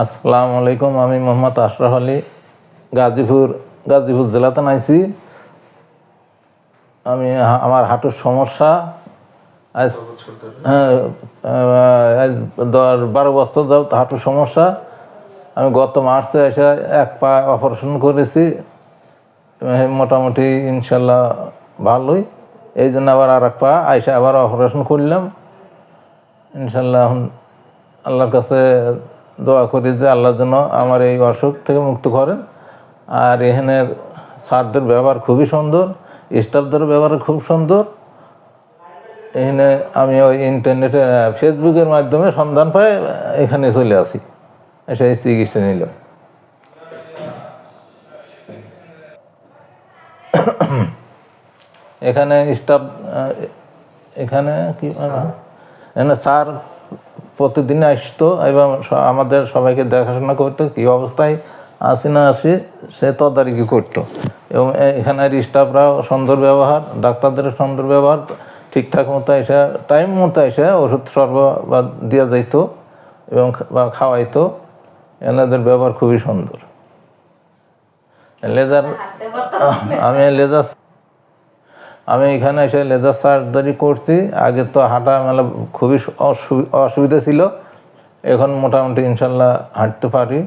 আসসালামু আলাইকুম, আমি মোহাম্মদ আশরাফ আলী, গাজীপুর গাজীপুর জেলাতে নাইছি। আমি আমার হাঁটুর সমস্যা। আজ হ্যাঁ দশ বারো বছর যাও হাঁটুর সমস্যা। আমি গত মার্চে এসে এক পা অপারেশন করেছি। মোটামুটি ইনশাল্লাহ ভালোই। এই জন্য আবার আর এক পা আইসা আবার অপারেশন করলাম। ইনশাল্লাহ এখন আল্লাহর কাছে দোয়া করি যে আল্লাহ যেন আমার এই অসুখ থেকে মুক্ত করেন। আর এখানের স্যারদের ব্যবহার খুবই সুন্দর, স্টাফদের ব্যবহার খুব সুন্দর। এখানে আমি ওই ইন্টারনেটে ফেসবুকের মাধ্যমে সন্ধান পাই, এখানে চলে আসি। এসে চিকিৎসা নিলাম। এখানে স্টাফ এখানে কি এখানে স্যার প্রতিদিন আসতো এবং আমাদের সবাইকে দেখাশোনা করতো কী অবস্থায় আসি না আসি সে তদারকি করতো। এবং এখানের স্টাফরাও সুন্দর ব্যবহার ডাক্তারদের সুন্দর ব্যবহার ঠিকঠাক মতো এসে টাইম মতো এসে ওষুধ সর্ব বা দেওয়া যাইতো এবং বা খাওয়াইতো। এনাদের ব্যবহার খুবই সুন্দর। লেজার আমি লেজার আমি এখানে এসে লেজার সার্জারি করছি। আগে তো হাঁটা মেলা খুবই অসুবিধা ছিল। এখন মোটামুটি ইনশাল্লাহ হাঁটতে পারি।